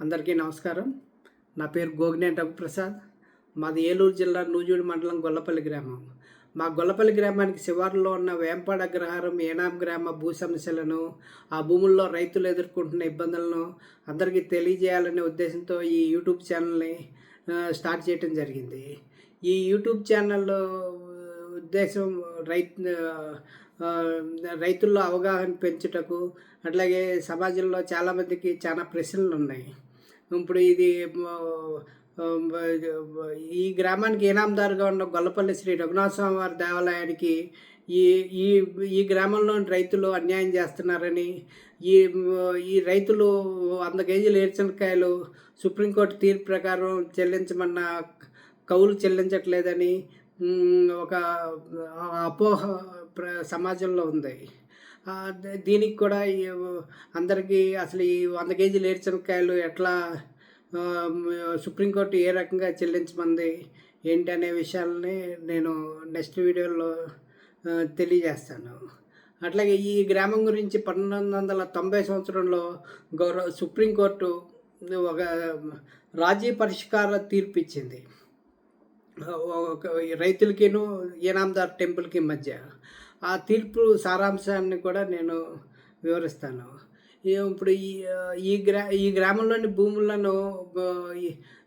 అందరికీ నమస్కారం. నా పేరు గోగినేని రఘుప్రసాద్. మాది ఏలూరు జిల్లా నూజూడి మండలం గొల్లపల్లి గ్రామం. మా గొల్లపల్లి గ్రామానికి శివారులో ఉన్న వేంపాడ అగ్రహారం ఏనాం గ్రామ భూ సమస్యలను ఆ భూముల్లో రైతులు ఎదుర్కొంటున్న ఇబ్బందులను అందరికీ తెలియజేయాలనే ఉద్దేశంతో ఈ యూట్యూబ్ ఛానల్ని స్టార్ట్ చేయడం జరిగింది. ఈ యూట్యూబ్ ఛానల్ ఉద్దేశం రైతు రైతుల్లో అవగాహన పెంచుటకు అట్లాగే సమాజంలో చాలామందికి చాలా ప్రశ్నలు ఉన్నాయి ఇప్పుడు ఇది ఈ గ్రామానికి ఇనామదారుగా ఉన్న గొల్లపల్లి శ్రీ రఘునాథ స్వామి వారి దేవాలయానికి ఈ ఈ ఈ గ్రామంలోని రైతులు అన్యాయం చేస్తున్నారని ఈ ఈ రైతులు వంద కేజీలు ఏర్చనకాయలు సుప్రీంకోర్టు తీర్పు ప్రకారం చెల్లించమన్న కౌలు చెల్లించట్లేదని ఒక అపోహ ప్ర సమాజంలో ఉంది. దీనికి కూడా అందరికీ అసలు ఈ వంద కేజీలు ఏరుశనకాయలు ఎట్లా సుప్రీంకోర్టు ఏ రకంగా చెల్లించమంది ఏంటి అనే విషయాలని నేను నెక్స్ట్ వీడియోలో తెలియజేస్తాను. అట్లాగే ఈ గ్రామం గురించి పంతొమ్మిది వందల తొంభై సంవత్సరంలో గౌరవ సుప్రీంకోర్టు ఒక రాజీ పరిష్కార తీర్పు ఇచ్చింది రైతులకిను ఏనాందార్ టెంపుల్కి మధ్య ఆ తీర్పు సారాంశాన్ని కూడా నేను వివరిస్తాను. ఇప్పుడు ఈ ఈ గ్రా ఈ గ్రామంలోని భూములను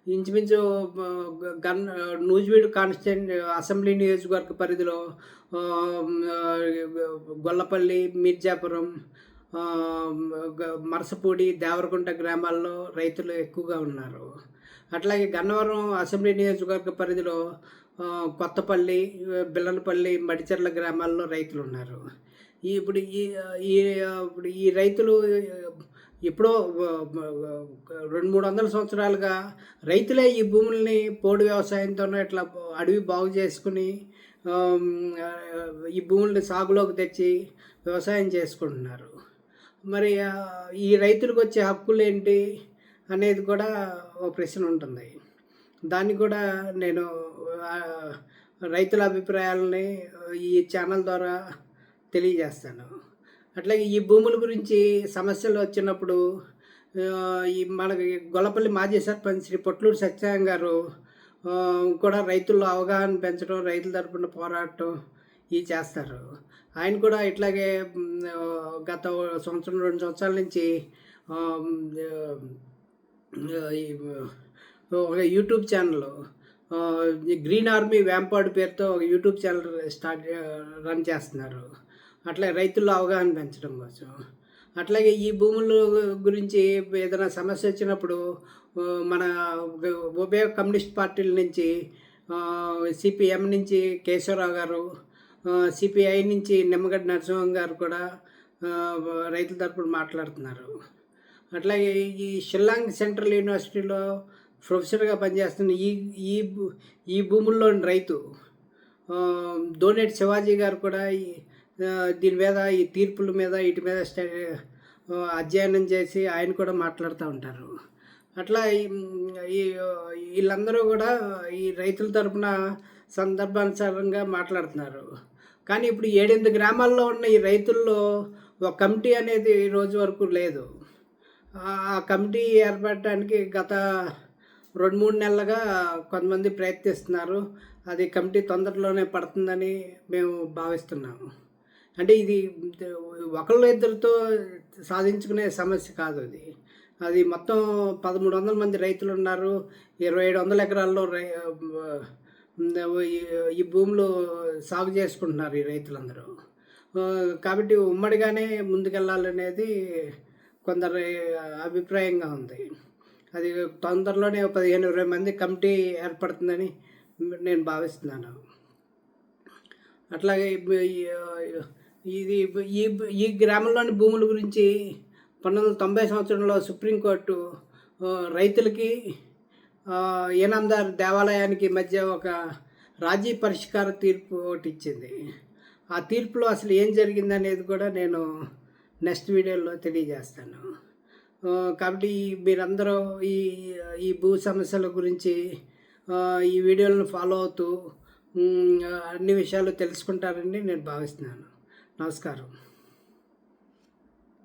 ఇంచుమించు గన్ నూజివీడు కాన్స్టెంట్ అసెంబ్లీ నియోజకవర్గ పరిధిలో గొల్లపల్లి మీర్జాపురం మరసపూడి దేవరకుంట గ్రామాల్లో రైతులు ఎక్కువగా ఉన్నారు. అట్లాగే గన్నవరం అసెంబ్లీ నియోజకవర్గ పరిధిలో కొత్తపల్లి బిల్లనపల్లి మడిచెర్ల గ్రామాల్లో రైతులు ఉన్నారు. ఇప్పుడు ఈ ఈ ఇప్పుడు ఈ రైతులు ఎప్పుడో రెండు మూడు వందల సంవత్సరాలుగా రైతులే ఈ భూముల్ని పోడు వ్యవసాయంతోనే ఇట్లా అడవి బాగు చేసుకుని ఈ భూముల్ని సాగులోకి తెచ్చి వ్యవసాయం చేసుకుంటున్నారు. మరి ఈ రైతులకు వచ్చే హక్కులు ఏంటి అనేది కూడా ఒక ప్రశ్న ఉంటుంది దాన్ని కూడా నేను రైతుల అభిప్రాయాలని ఈ ఛానల్ ద్వారా తెలియజేస్తాను. అట్లాగే ఈ భూముల గురించి సమస్యలు వచ్చినప్పుడు ఈ మనకి గొల్లపల్లి మాజీ సర్పంచ్ శ్రీ పొట్లూరు సత్యనారాయణ గారు కూడా రైతుల్లో అవగాహన పెంచడం రైతుల తరపున పోరాటం ఇవి చేస్తారు. ఆయన కూడా ఇట్లాగే గత సంవత్సరం రెండు సంవత్సరాల నుంచి ఒక యూట్యూబ్ ఛానల్ గ్రీన్ ఆర్మీ వ్యాంపాడు పేరుతో ఒక యూట్యూబ్ ఛానల్ స్టార్ట్ రన్ చేస్తున్నారు. అట్లా రైతుల్లో అవగాహన పెంచడం కోసం. అట్లాగే ఈ భూముల గురించి ఏదైనా సమస్య వచ్చినప్పుడు మన ఉభయ కమ్యూనిస్ట్ పార్టీల నుంచి సిపిఎం నుంచి కేశవరావు గారు సిపిఐ నుంచి నిమ్మగడ్డ నరసింహం గారు కూడా రైతుల తరపున మాట్లాడుతున్నారు. అట్లాగే ఈ షిల్లాంగ్ సెంట్రల్ యూనివర్సిటీలో ప్రొఫెసర్గా పనిచేస్తున్న ఈ ఈ భూ- ఈ భూముల్లోని రైతు దోనేటి శివాజీ గారు కూడా ఈ, దీని మీద ఈ తీర్పుల మీద వీటి మీద స్ట- అధ్యయనం చేసి ఆయన కూడా మాట్లాడుతూ ఉంటారు. అట్లా ఈ- ఈ వీళ్ళందరూ కూడా ఈ రైతుల తరపున సందర్భానుసారంగా మాట్లాడుతున్నారు. కానీ ఇప్పుడు ఏడెనిమిది గ్రామాల్లో ఉన్న ఈ రైతుల్లో ఒక కమిటీ అనేది ఈ రోజు వరకు లేదు. ఆ కమిటీ ఏర్పడటానికి గత రెండు మూడు నెలలుగా కొంతమంది ప్రయత్నిస్తున్నారు. అది కమిటీ తొందరలోనే పడుతుందని మేము భావిస్తున్నాము. అంటే ఇది ఒకళ్ళు ఇద్దరితో సాధించుకునే సమస్య కాదు అది. అది మొత్తం పదమూడు వందల మంది రైతులు ఉన్నారు. ఇరవై ఏడు వందల ఎకరాల్లో రై ఈ- భూములు సాగు చేసుకుంటున్నారు ఈ రైతులందరూ. కాబట్టి ఉమ్మడిగానే ముందుకెళ్ళాలనేది కొందరి అభిప్రాయంగా ఉంది. అది తొందరలోనే పదిహేను ఇరవై మంది కమిటీ ఏర్పడుతుందని నేను భావిస్తున్నాను. అట్లాగే ఇది ఈ ఈ గ్రామంలోని భూముల గురించి పంతొమ్మిది వందల తొంభై సంవత్సరంలో సుప్రీంకోర్టు రైతులకి ఏనందార్ ఏనాందార్ దేవాలయానికి మధ్య ఒక రాజీ పరిష్కార తీర్పు ఒకటి ఇచ్చింది. ఆ తీర్పులో అసలు ఏం జరిగింది అనేది కూడా నేను నెక్స్ట్ వీడియోలో తెలియజేస్తాను. కాబట్టి మీరందరూ ఈ ఈ భూ సమస్యల గురించి ఈ వీడియోలను ఫాలో అవుతూ అన్ని విషయాలు తెలుసుకుంటారని నేను భావిస్తున్నాను. నమస్కారం.